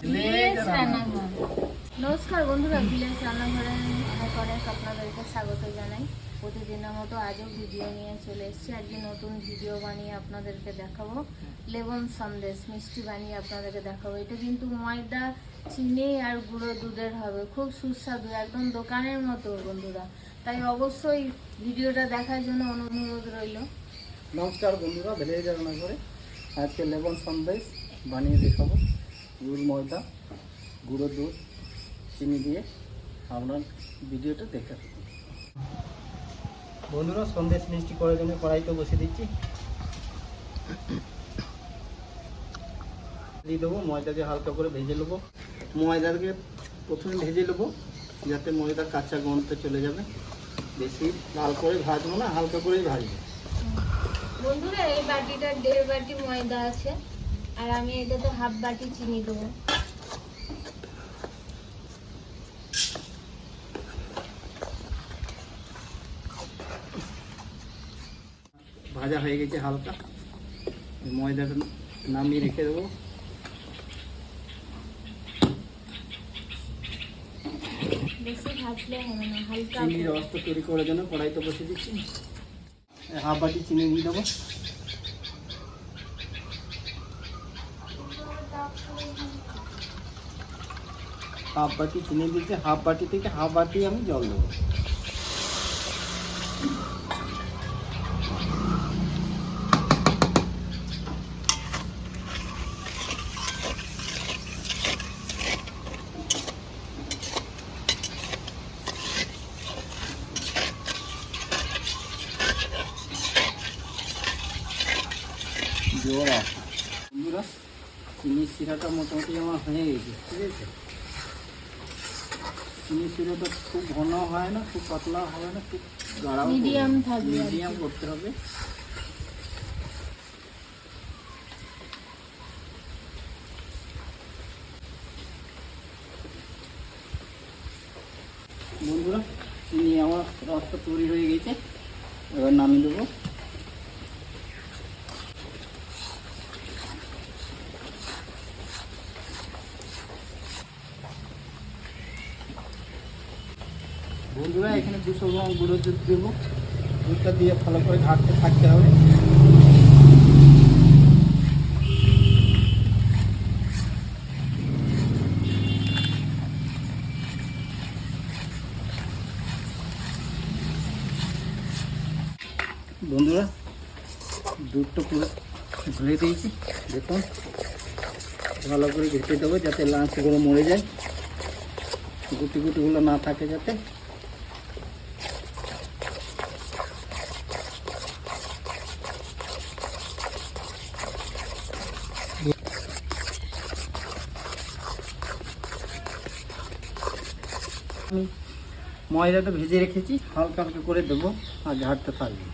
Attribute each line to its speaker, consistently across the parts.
Speaker 1: রান্নাঘর। নমস্কার বন্ধুরা ভিলেজ রান্নাঘরে অনেক অনেক আপনাদেরকে স্বাগত জানাই। প্রতিদিনের মতো আজও ভিডিও নিয়ে চলে এসেছি। আজকে নতুন ভিডিও বানিয়ে আপনাদেরকে দেখাবো। লেবন সন্দেশ মিষ্টি বানিয়ে আপনাদেরকে দেখাবো। এটা কিন্তু ময়দা চিনি আর গুঁড়ো দুধের হবে। খুব সুস্বাদু একদম দোকানের মতো বন্ধুরা। তাই অবশ্যই ভিডিওটা দেখার জন্য অনুরোধ রইল।
Speaker 2: নমস্কার বন্ধুরা ভিলেজ রান্না করে আজকে লেবন সন্দেশ বানিয়ে দেখাবো। গুড় ময়দা গুঁড়ো দুধ চিনি দিয়ে আপনার ভিডিওটা দেখে থাকুন। বন্ধুরা সন্দেশ মিষ্টি করার জন্য কড়াইতে বসে দিচ্ছি। দিয়ে দেবো ময়দাকে হালকা করে ভেজে নেব। ময়দাকে প্রথমে ভেজে নেব যাতে ময়দার কাঁচা গন্ধ চলে যাবে। বেশি লাল করে ভাজবো না হালকা করেই ভাজবো।
Speaker 1: বন্ধুরা এই বাটিটা দেড় বাটি ময়দা আছে। আর আমি এটাতে হাফ বাটি চিনি দেবো।
Speaker 2: ভাজা হয়ে গেছে হালকা। ময়দাটা নামিয়ে রেখে দেবো।
Speaker 1: বেশি ভাজলে হবে না হালকা
Speaker 2: চিনির রসটা তৈরি করার জন্য কড়াইতে বসে দিচ্ছি। হাফ বাটি চিনি দিয়ে দেবো। হাফ বাটি চিনি দিচ্ছি হাফ বাটি থেকে হাফ বাটি আমি জল দেবো। জোর আছে। বন্ধুরা, চিনির শিরাটা মোটামুটি আমার হয়ে গেছে, ঠিক আছে? খুব ঘন হয় না খুব পাতলা হবে না খুব
Speaker 1: থাকবে
Speaker 2: মিডিয়াম করতে হবে। বন্ধুরা চিনি আমার রসটা তৈরি হয়ে গেছে এবার নামিয়ে দেবো বন্ধুরা, এখানে দুশো গ্রাম গুঁড়ো দুধ দেবো। দুধটা দিয়ে ভালো করে ঘাটতে থাকতে হবে। বন্ধুরা, দুধটা পুরো ঘুরে দিয়েছি। দেখুন, ভালো করে ঘেটে দেবো যাতে লাঞ্চগুলো মরে যায়। গুটি গুটিগুলো না থাকে যাতে। আমি ময়দাটা ভেজে রেখেছি হালকা হালকা করে দেবো আর ঝাড়তে থাকবে।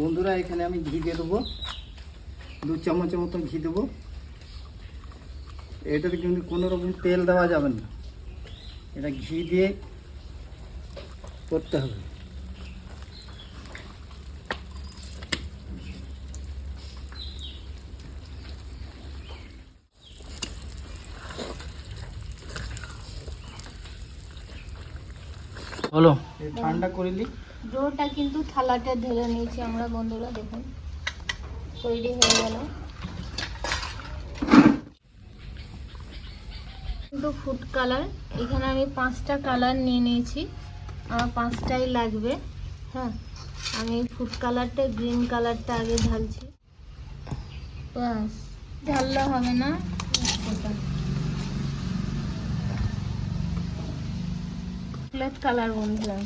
Speaker 2: বন্ধুরা, এখানে আমি ঘি দিয়ে দেবো। দু চামচের মতো ঘি দেবো। এটাতে কিন্তু কোনো রকম তেল দেওয়া যাবে না। এটা ঘি দিয়ে করতে হবে। ঠান্ডা করে নিই
Speaker 1: ডোটা কিন্তু থালাটা ঢেলে নিয়েছি আমরা বন্ধুরা, দেখুন। তৈরি হয়ে গেল। কিন্তু ফুড কালার, এখানে আমি পাঁচটা কালার নিয়ে নিয়েছি। আমার পাঁচটাই লাগবে হ্যাঁ। আমি ফুড কালারটা, গ্রিন কালারটা আগে ঢালছি। বাস ঢাললে হবে না। চকলেট কালার বন্ধুরা।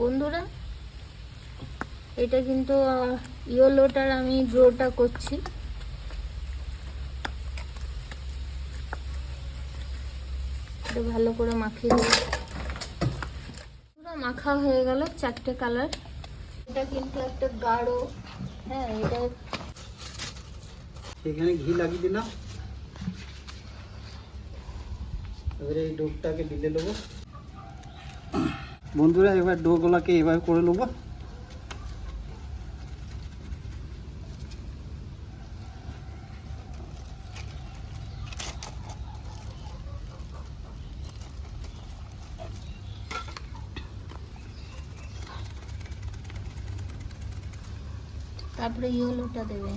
Speaker 1: বন্ধুরা, এটা কিন্তু ইয়েলোটার আমি ড্রোটা করছি। এটা ভালো করে মাখিয়ে দেবো পুরো মাখা হয়ে গেল চারটে কালার। এটা কিন্তু একটা গাঢ় হ্যাঁ এটা
Speaker 2: সেখানে ঘি লাগিয়ে দিলাম। এবারে এই ডোকটাকে ঢেলে নেব। বন্ধুরা এবার ডোগুলাকে এবার করে নেব।
Speaker 1: তারপরে ইয়েলোটা দেবে।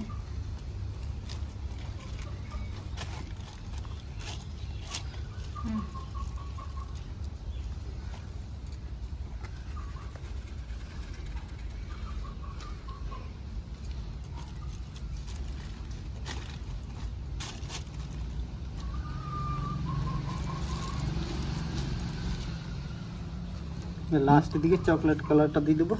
Speaker 2: লাস্টের দিকে চকলেট কালারটা দিয়ে দেবো।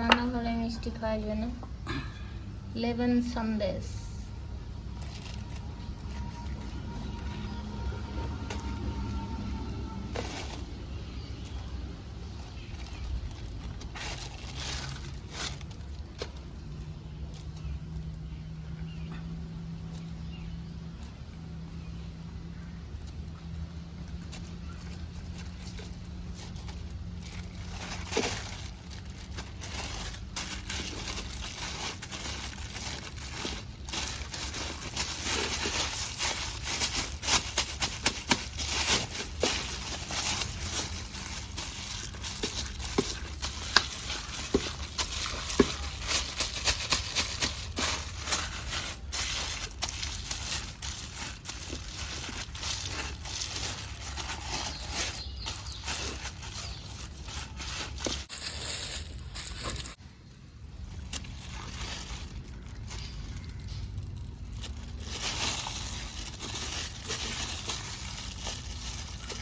Speaker 1: রান্নাঘরে মিষ্টি খাওয়ার জন্য। লেমন সন্দেশ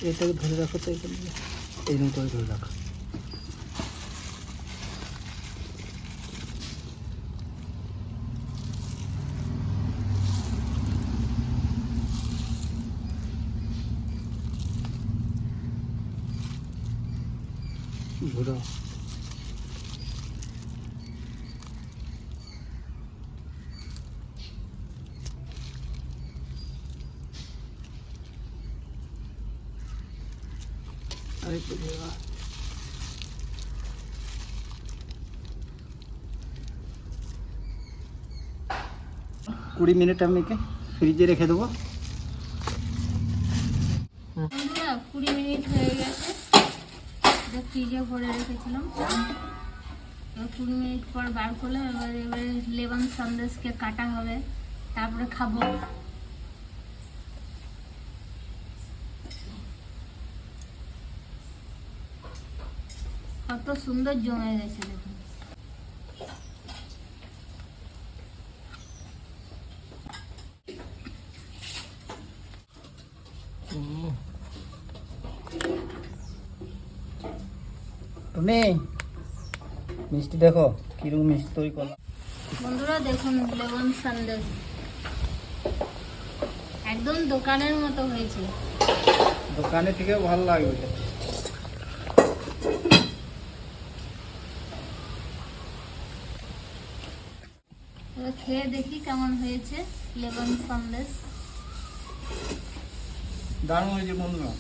Speaker 2: এটাকে ধরে রাখো তো এখানে এইরকম করে ধরে রাখো। ঘোরাও। আরেকটু ঘোরাও কুড়ি মিনিট আমি একে ফ্রিজে রেখে দেবো?
Speaker 1: বন্ধুরা কুড়ি মিনিট হয়ে গেছে। এটা ফ্রিজে ভরে রেখেছিলাম। এবার কুড়ি মিনিট পর বার করলাম, এবার এবারে লেমন সন্দেশকে কাটা হবে। তারপরে খাব। কত সুন্দর জমে গেছে দেখুন।
Speaker 2: টুনি মিষ্টি দেখো কীরকম মিষ্টি তৈরি করলাম
Speaker 1: বন্ধুরা দেখুন লেমন সন্দেশ। একদম দোকানের মতো হয়েছে।
Speaker 2: দোকানে থেকে ভালো লাগবে।
Speaker 1: এবার খেয়ে দেখি কেমন হয়েছে লেমন সন্দেশ
Speaker 2: দারুণ হয়েছে বন্ধুরা।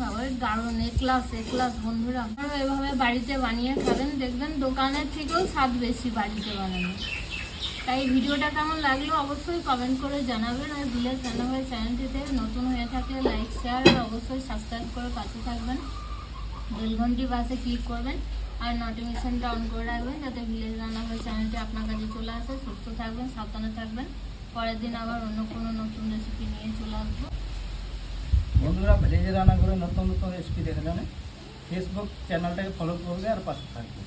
Speaker 1: বাবা দারুণ এ ক্লাস এ ক্লাস বন্ধুরা। আপনারা এভাবে বাড়িতে বানিয়ে খাবেন দেখবেন দোকানের থেকেও স্বাদ বেশি বাড়িতে বানানো। তাই ভিডিওটা কেমন লাগল অবশ্যই কমেন্ট করে জানাবেন আর ভিলেজ রান্নাঘর চ্যানেলটিতে নতুন হয়ে থাকলে লাইক শেয়ার আর অবশ্যই সাবস্ক্রাইব করে পাশে থাকবেন। বেলঘন্টি পাশে ক্লিক করবেন। আর নোটিফিকেশনটা অন করে রাখবেন যাতে ভিলেজ রান্নাঘর চ্যানেলটি আপনার কাছে চলে আসে। সুস্থ থাকবেন, সাবধানে থাকবেন। পরের দিন আবার অন্য কোনো নতুন রেসিপি নিয়ে চলে আসব।
Speaker 2: বন্ধুরা ভিলেজ রান্না করে নতুন নতুন রেসিপি দেখে জানে ফেসবুক চ্যানেলটাকে ফলো করবে আর পাশে থাকবে।